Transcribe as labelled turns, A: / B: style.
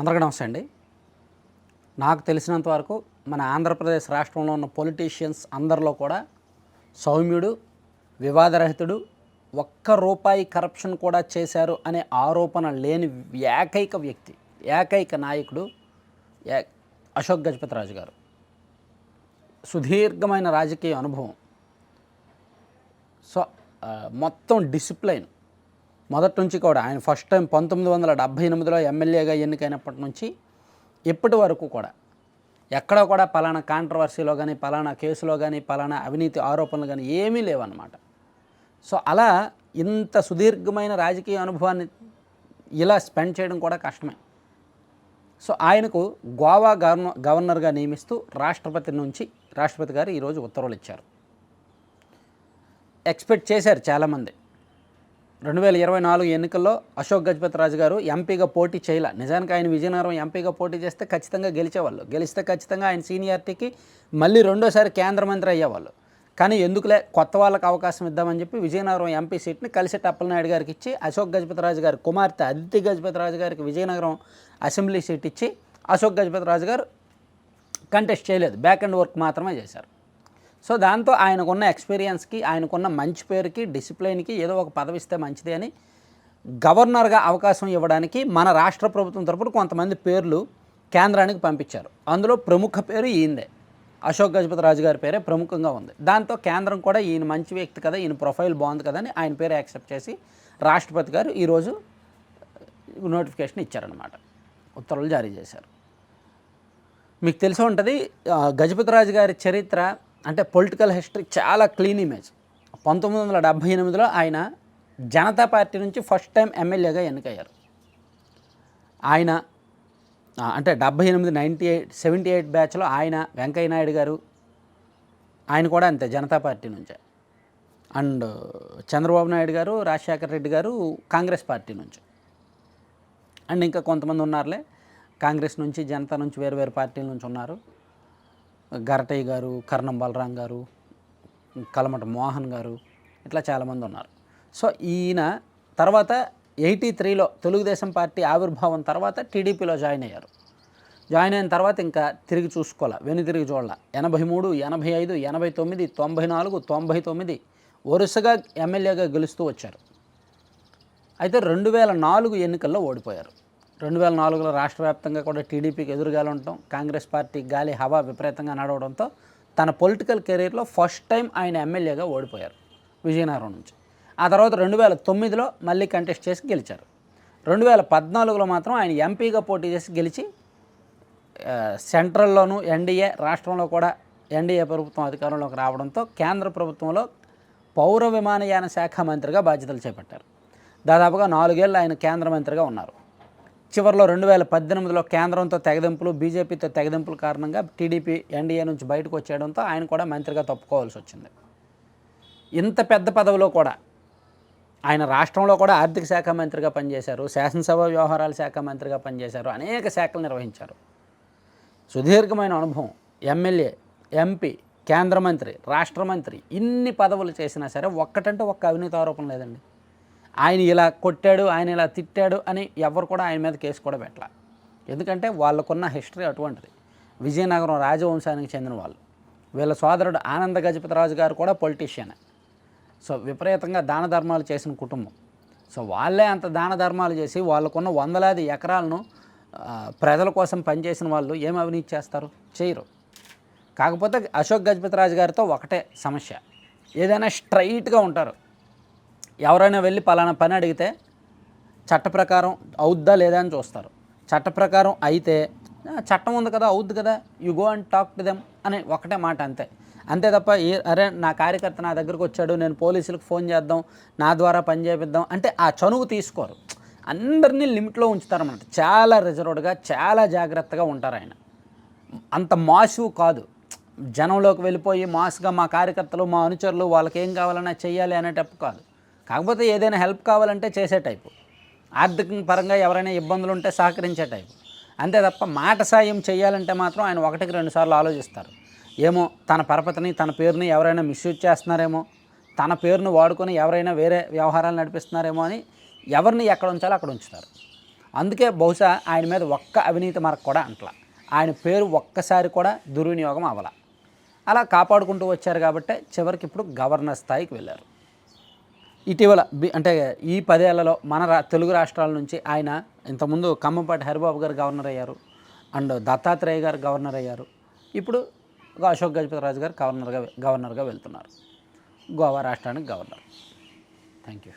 A: అందరికీ నమస్తే అండి. నాకు తెలిసినంత వరకు మన ఆంధ్రప్రదేశ్ రాష్ట్రంలో ఉన్న పొలిటీషియన్స్ అందరిలో కూడా సౌమ్యుడు వివాదరహితుడు ఒక్క రూపాయి కరప్షన్ కూడా చేశారు అనే ఆరోపణ లేని ఏకైక వ్యక్తి ఏకైక నాయకుడు ఏ- అశోక్ గజపతిరాజు గారు. సుదీర్ఘమైన రాజకీయ అనుభవం. సో మొత్తం డిసిప్లైన్ మొదటి నుంచి కూడా ఆయన ఫస్ట్ టైం పంతొమ్మిది వందల డెబ్భై ఎనిమిదిలో ఎమ్మెల్యేగా ఎన్నికైనప్పటి నుంచి ఇప్పటి వరకు కూడా ఎక్కడ కూడా పలానా కాంట్రవర్సీలో కానీ పలానా కేసులో కానీ పలానా అవినీతి ఆరోపణలు కానీ ఏమీ లేవన్నమాట. సో అలా ఇంత సుదీర్ఘమైన రాజకీయ అనుభవాన్ని ఇలా స్పెండ్ చేయడం కూడా కష్టమే. సో ఆయనకు గోవా గవర్న గవర్నర్గా నియమిస్తూ రాష్ట్రపతి నుంచి రాష్ట్రపతి గారు ఈరోజు ఉత్తర్వులు ఇచ్చారు. ఎక్స్పెక్ట్ చేశారు చాలామంది. రెండు వేల ఇరవై నాలుగు ఎన్నికల్లో అశోక్ గజపతి రాజు గారు ఎంపీగా పోటీ చేయలే. నిజానికి ఆయన విజయనగరం ఎంపీగా పోటీ చేస్తే ఖచ్చితంగా గెలిచేవాళ్ళు. గెలిస్తే ఖచ్చితంగా ఆయన సీనియారిటీకి మళ్ళీ రెండోసారి కేంద్ర మంత్రి అయ్యేవాళ్ళు. కానీ ఎందుకులే? కొత్త వాళ్ళకి అవకాశం ఇద్దామని చెప్పి విజయనగరం ఎంపీ సీట్ని కలిసి అప్పలనాయుడు గారికి ఇచ్చి అశోక్ గజపతి రాజు గారి కుమార్తె అదితి గజపతి రాజు గారికి విజయనగరం అసెంబ్లీ సీట్ ఇచ్చి అశోక్ గజపతి రాజు గారు కంటెస్ట్ చేయలేదు. బ్యాక్ అండ్ వర్క్ మాత్రమే చేశారు. సో దాంతో ఆయనకున్న ఎక్స్పీరియన్స్కి ఆయనకున్న మంచి పేరుకి డిసిప్లైన్కి ఏదో ఒక పదవి ఇస్తే మంచిది అని గవర్నర్గా అవకాశం ఇవ్వడానికి మన రాష్ట్ర ప్రభుత్వం తరపున కొంతమంది పేర్లు కేంద్రానికి పంపించారు. అందులో ప్రముఖ పేరు ఈయందే అశోక్ గజపతి రాజు గారి పేరే ప్రముఖంగా ఉంది. దాంతో కేంద్రం కూడా ఈయన మంచి వ్యక్తి కదా ఈయన ప్రొఫైల్ బాగుంది కదా అని ఆయన పేరు యాక్సెప్ట్ చేసి రాష్ట్రపతి గారు ఈరోజు నోటిఫికేషన్ ఇచ్చారనమాట ఉత్తర్వులు జారీ చేశారు. మీకు తెలిసి ఉంటుంది గజపతి గజపతిరాజు గారి చరిత్ర అంటే పొలిటికల్ హిస్టరీ చాలా క్లీన్ ఇమేజ్ పంతొమ్మిది వందల డెబ్భై ఎనిమిదిలో ఆయన జనతా పార్టీ నుంచి ఫస్ట్ టైం ఎమ్మెల్యేగా ఎన్నికయ్యారు. ఆయన అంటే డెబ్భై ఎనిమిది నైంటీ ఎయిట్ సెవెంటీ ఎయిట్ బ్యాచ్లో ఆయన వెంకయ్య నాయుడు గారు ఆయన కూడా అంతే జనతా పార్టీ నుంచే. అండ్ చంద్రబాబు నాయుడు గారు రాజశేఖర రెడ్డి గారు కాంగ్రెస్ పార్టీ నుంచి. అండ్ ఇంకా కొంతమంది ఉన్నారులే. కాంగ్రెస్ నుంచి జనతా నుంచి వేరు వేరు పార్టీల నుంచి ఉన్నారు. గరటయ్య గారు కర్ణం బలరాం గారు కలమట మోహన్ గారు ఇట్లా చాలామంది ఉన్నారు. సో ఈయన తర్వాత ఎయిటీ త్రీలో తెలుగుదేశం పార్టీ ఆవిర్భావం తర్వాత టీడీపీలో జాయిన్ అయ్యారు. జాయిన్ అయిన తర్వాత ఇంకా తిరిగి చూసుకోవాల వెను తిరిగి చూడాల. ఎనభై మూడు ఎనభై ఐదు ఎనభై తొమ్మిది తొంభై నాలుగు తొంభై తొమ్మిది వరుసగా ఎమ్మెల్యేగా గెలుస్తూ వచ్చారు. అయితే రెండు వేల నాలుగు ఎన్నికల్లో ఓడిపోయారు. రెండు వేల నాలుగులో రాష్ట్ర వ్యాప్తంగా కూడా టీడీపీకి ఎదురుగాలి ఉండటం కాంగ్రెస్ పార్టీ గాలి హవా విపరీతంగా నడవడంతో తన పొలిటికల్ కెరీర్లో ఫస్ట్ టైం ఆయన ఎమ్మెల్యేగా ఓడిపోయారు విజయనగరం నుంచి. ఆ తర్వాత రెండు వేల తొమ్మిదిలో మళ్ళీ కంటెస్ట్ చేసి గెలిచారు. రెండు వేల పద్నాలుగులో మాత్రం ఆయన ఎంపీగా పోటీ చేసి గెలిచి సెంట్రల్లోనూ ఎన్డీఏ రాష్ట్రంలో కూడా ఎన్డీఏ ప్రభుత్వం అధికారంలోకి రావడంతో కేంద్ర ప్రభుత్వంలో పౌర విమానయాన శాఖ మంత్రిగా బాధ్యతలు చేపట్టారు. దాదాపుగా నాలుగేళ్ళు ఆయన కేంద్ర మంత్రిగా ఉన్నారు. చివరిలో రెండు వేల పద్దెనిమిదిలో కేంద్రంతో తెగదెంపులు బీజేపీతో తెగదెంపుల కారణంగా టీడీపీ ఎన్డీఏ నుంచి బయటకు వచ్చేయడంతో ఆయన కూడా మంత్రిగా తప్పుకోవాల్సి వచ్చింది. ఇంత పెద్ద పదవిలో కూడా ఆయన రాష్ట్రంలో కూడా ఆర్థిక శాఖ మంత్రిగా పనిచేశారు శాసనసభ వ్యవహారాల శాఖ మంత్రిగా పనిచేశారు అనేక శాఖలు నిర్వహించారు. సుదీర్ఘమైన అనుభవం ఎమ్మెల్యే ఎంపీ కేంద్ర మంత్రి రాష్ట్ర మంత్రి ఇన్ని పదవులు చేసినా సరే ఒక్కటంటే ఒక్క అవినీతి ఆరోపణ లేదండి. ఆయన ఇలా కొట్టాడు ఆయన ఇలా తిట్టాడు అని ఎవరు కూడా ఆయన మీద కేసు కూడా పెట్టాల. ఎందుకంటే వాళ్ళకున్న హిస్టరీ అటువంటిది. విజయనగరం రాజవంశానికి చెందిన వాళ్ళు. వీళ్ళ సోదరుడు ఆనంద గజపతిరాజు గారు కూడా పొలిటీషియనే. సో విపరీతంగా దాన ధర్మాలు చేసిన కుటుంబం. సో వాళ్ళే అంత దాన ధర్మాలు చేసి వాళ్ళకున్న వందలాది ఎకరాలను ప్రజల కోసం పనిచేసిన వాళ్ళు ఏం అవినీతి చేస్తారు? చేయరు. కాకపోతే అశోక్ గజపతిరాజు గారితో ఒకటే సమస్య. ఏదైనా స్ట్రైట్గా ఉంటారు. ఎవరైనా వెళ్ళి పలానా పని అడిగితే చట్ట ప్రకారం అవుద్దా లేదా అని చూస్తారు. చట్ట ప్రకారం అయితే చట్టం ఉంది కదా అవుద్ది కదా you go and talk to them అని ఒకటే మాట అంతే. అంతే తప్ప ఏ అరే నా కార్యకర్త నా దగ్గరకు వచ్చాడు నేను పోలీసులకు ఫోన్ చేద్దాం నా ద్వారా పని చేపిద్దాం అంటే ఆ చనువు తీసుకోరు. అందరినీ లిమిట్లో ఉంచుతారన్నమాట చాలా రిజర్వ్డ్గా చాలా జాగ్రత్తగా ఉంటారు ఆయన. అంత మాసు కాదు. జనంలోకి వెళ్ళిపోయి మాస్గా మా కార్యకర్తలు మా అనుచరులు వాళ్ళకి ఏం కావాలన్నా చెయ్యాలి అనేటప్పుడు కాదు. కాకపోతే ఏదైనా హెల్ప్ కావాలంటే చేసే టైపు ఆర్థిక పరంగా ఎవరైనా ఇబ్బందులు ఉంటే సహకరించే టైపు అంతే తప్ప మాట సాయం చేయాలంటే మాత్రం ఆయన ఒకటికి రెండు సార్లు ఆలోచిస్తారు. ఏమో తన పరపతిని తన పేరుని ఎవరైనా మిస్యూజ్ చేస్తున్నారేమో తన పేరును వాడుకొని ఎవరైనా వేరే వ్యవహారాలు నడిపిస్తున్నారేమో అని ఎవరిని ఎక్కడ ఉంచాలో అక్కడ ఉంచుతారు. అందుకే బహుశా ఆయన మీద ఒక్క అవినీతి మరక కూడా అంటలా. ఆయన పేరు ఒక్కసారి కూడా దుర్వినియోగం అవ్వాల. అలా కాపాడుకుంటూ వచ్చారు కాబట్టి చివరికి ఇప్పుడు గవర్నర్ స్థాయికి వెళ్ళారు. ఇటీవల అంటే ఈ పదేళ్ళలో మన రా తెలుగు రాష్ట్రాల నుంచి ఆయన ఇంతకుముందు కమ్మపాటి హరిబాబు గారు గవర్నర్ అయ్యారు. అండ్ దత్తాత్రేయ గారు గవర్నర్ అయ్యారు. ఇప్పుడు అశోక్ గజపతి రాజు గారు గవర్నర్గా గవర్నర్గా వెళ్తున్నారు. గోవా రాష్ట్రానికి గవర్నర్. Thank you